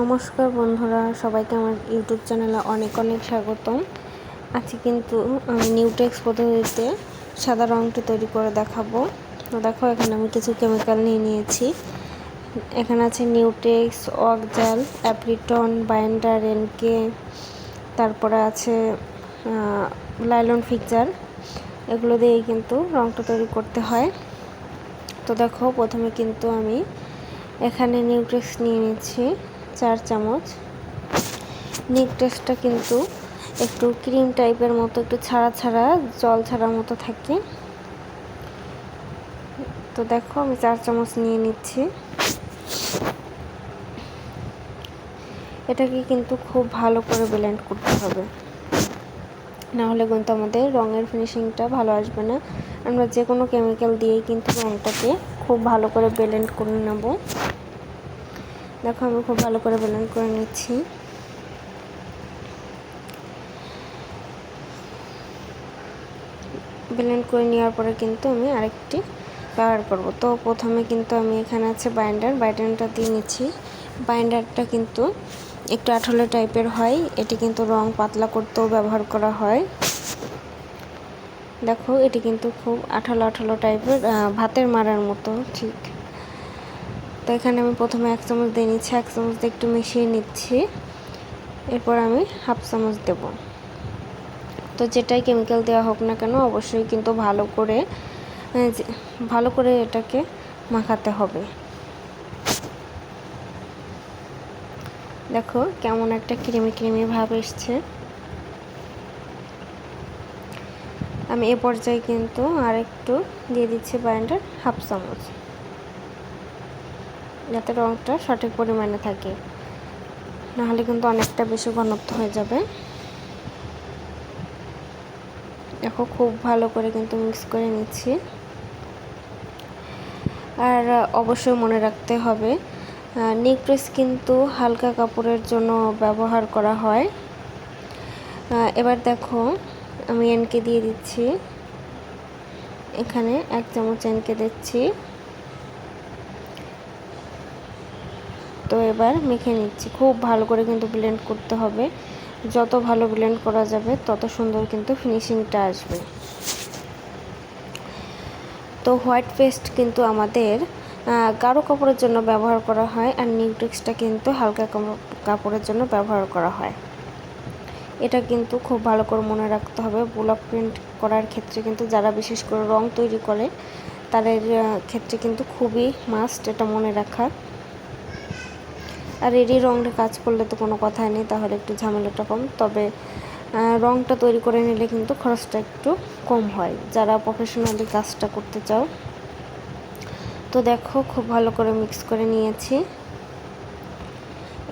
নমস্কার বন্ধুরা, সবাইকে আমার ইউটিউব চ্যানেলে অনেক অনেক স্বাগতম। আজকে কিন্তু আমি নিউটেক্স পদ্ধতিতে সাদা রঙটি তৈরি করে দেখাবো। তো দেখো, এখানে আমি কিছু কেমিক্যাল নিয়ে নিয়েছি। এখানে আছে নিউটেক্স অকজাল অ্যাপ্রিটন বাইন্ডার এনকে তারপরে আছে লাইলন ফিকচার এগুলো দিয়েই কিন্তু রঙটা তৈরি করতে হয়। তো দেখো, প্রথমে কিন্তু আমি এখানে নিউট্রেক্স নিয়ে নিচ্ছি। চার চামচ। নিউট্রেক্সটা কিন্তু একটু ক্রিম টাইপের মতো, একটু ছাড়া ছাড়া, জল ছাড়া মতো থাকে। তো দেখো, আমি চার চামচ নিয়ে নিচ্ছি। এটাকে কিন্তু খুব ভালো করে ব্লেন্ড করতে হবে। নাহলে কিন্তু আমাদের রঙের ফিনিশিংটা ভালো আসবে না। আমরা যে কোনো কেমিক্যাল দিয়েই কিন্তু রঙটাকে খুব ভালো করে ব্লেন্ড করে নেব। দেখো, আমি খুব ভালো করে ব্লেন্ড করে নিচ্ছি। ব্লেন্ড করে নেওয়ার পরে কিন্তু আমি আরেকটি ব্যবহার করব। তো প্রথমে কিন্তু আমি এখানে আছে বাইন্ডার বাইন্ডারটা দিয়ে নিচ্ছি। বাইন্ডারটা কিন্তু একটু আঠলো টাইপের হয়, এটি কিন্তু রং পাতলা করতেও ব্যবহার করা হয়। দেখো, এটি কিন্তু খুব আঠালো আঠালো টাইপের ভাতের মারার মতো, ঠিক। তো এখানে আমি প্রথমে এক চামচ দিয়ে নিচ্ছি, এক চামচ দিয়ে একটু মিশিয়ে নিচ্ছি। এরপর আমি হাফ চামচ দেব। তো যেটাই কেমিক্যাল দেওয়া হোক না কেন, অবশ্যই কিন্তু ভালো করে ভালো করে এটাকে মাখাতে হবে। দেখো কেমন একটা ক্রিমি ক্রিমি ভাব এসছে। আমি এ পর্যায়ে কিন্তু আর একটু দিয়ে দিচ্ছি বাইন্ডার হাফ চামচ। যাতে রঙটা সঠিক পরিমাণে থাকে। নাহলে কিন্তু অনেকটা বেশি ঘনত্ব হয়ে যাবে। দেখো, খুব ভালো করে কিন্তু মিক্স করে নিচ্ছি। আর অবশ্যই মনে রাখতে হবে নিকপ্রেস কিন্তু হালকা কাপড়ের জন্য ব্যবহার করা হয়। এবার দেখো, আমি এনকে দিয়ে দিচ্ছি। এখানে এক চামচ এনকে দিচ্ছি। তো এবার মেখে নিচ্ছি। খুব ভালো করে কিন্তু ব্লেন্ড করতে হবে। যত ভালো ব্লেন্ড করা যাবে, তত সুন্দর কিন্তু ফিনিশিংটা আসবে। তো হোয়াইট পেস্ট কিন্তু আমাদের গাঢ় কাপড়ের জন্য ব্যবহার করা হয় আর নিউট্রিক্সটা কিন্তু হালকা কাপড়ের জন্য ব্যবহার করা হয়। এটা কিন্তু খুব ভালো করে মনে রাখতে হবে। ব্লক প্রিন্ট করার ক্ষেত্রে কিন্তু যারা বিশেষ করে রং তৈরি করে, তাদের ক্ষেত্রে কিন্তু খুবই মাস্ট এটা মনে রাখা। আর এরই রঙটা কাজ করলে তো কোনো কথাই নেই, তাহলে একটু ঝামেলাটা কম। তবে রঙটা তৈরি করে নিলে কিন্তু খরচটা একটু কম হয়। যারা প্রফেশনালি কাজটা করতে চাও। তো দেখো, খুব ভালো করে মিক্স করে নিয়েছি।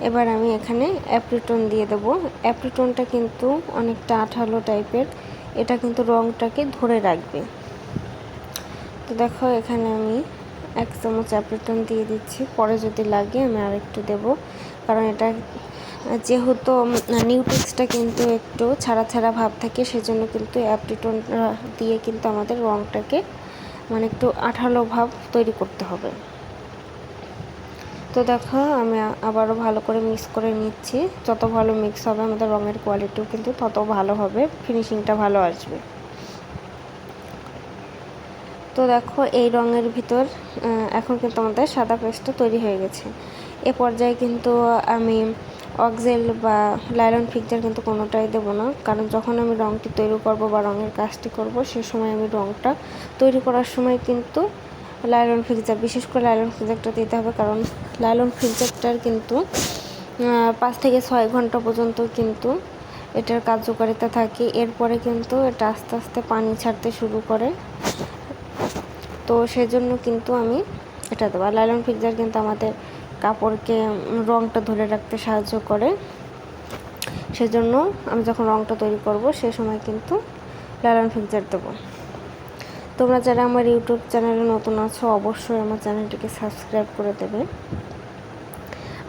এবার আমি এখানে অ্যাপ্রিটন দিয়ে দেব। অ্যাপ্রিটনটা কিন্তু অনেকটা আঠালো টাইপের এটা কিন্তু রঙটাকে ধরে রাখবে। তো দেখো, এখানে আমি এক চামচ অ্যাপ্রিটন দিয়ে দিচ্ছি। পরে যদি লাগে আমি আরেকটু দেব। কারণ এটা, যেহেতু নিউট্রিক্সটা কিন্তু একটু ছাড়া ছাড়া ভাব থাকে, সেজন্য কিন্তু অ্যাপ্রিটন দিয়ে কিন্তু আমাদের রঙটাকে মানে একটু আঠালো ভাব তৈরি করতে হবে। তো দেখো, আমি আবারও ভালো করে মিক্স করে নিচ্ছি। যত ভালো মিক্স হবে আমাদের রঙের কোয়ালিটিও কিন্তু তত ভালো হবে ফিনিশিংটা ভালো আসবে। তো দেখো, এই রঙের ভিতর এখন কিন্তু আমাদের সাদা পেস্টটা তৈরি হয়ে গেছে। এ পর্যায়ে কিন্তু আমি অক্সেল বা লাইলন ফিকচার কিন্তু কোনোটাই দেবো না। কারণ যখন আমি রঙটি তৈরি করব বা রঙের কাজটি করব, সে সময় আমি রঙটা তৈরি করার সময় কিন্তু লাইলন ফিকচার বিশেষ করে লাইলন ফিকচারটা দিতে হবে। কারণ লাইলন ফিকচারটার কিন্তু পাঁচ থেকে ছয় ঘণ্টা পর্যন্ত কিন্তু এটার কার্যকারিতা থাকে। এরপরে কিন্তু এটা আস্তে আস্তে পানি ছাড়তে শুরু করে। তো সেজন্য কিন্তু আমি এটা দেবো। আর লাইলন ফিক্সার কিন্তু আমাদের কাপড়কে রঙটা ধরে রাখতে সাহায্য করে। সেজন্য আমি যখন রঙটা তৈরি করব, সে সময় কিন্তু লাইলন ফিক্সার দেবো। তোমরা যারা আমার ইউটিউব চ্যানেলে নতুন আছো, অবশ্যই আমার চ্যানেলটিকে সাবস্ক্রাইব করে দেবে।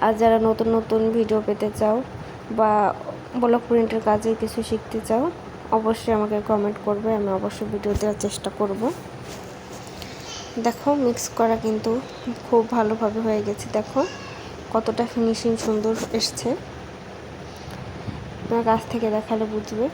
আর যারা নতুন নতুন ভিডিও পেতে চাও বা ব্লক প্রিন্টের কাজে কিছু শিখতে চাও, অবশ্যই আমাকে কমেন্ট করবে, আমি অবশ্যই ভিডিও দেওয়ার চেষ্টা করব। দেখো মিক্স করা কিন্তু খুব ভালোভাবে হয়ে গেছে। দেখো, কতটা ফিনিশিং সুন্দর এসছে। তোমার কাছ থেকে দেখালে বুঝবে।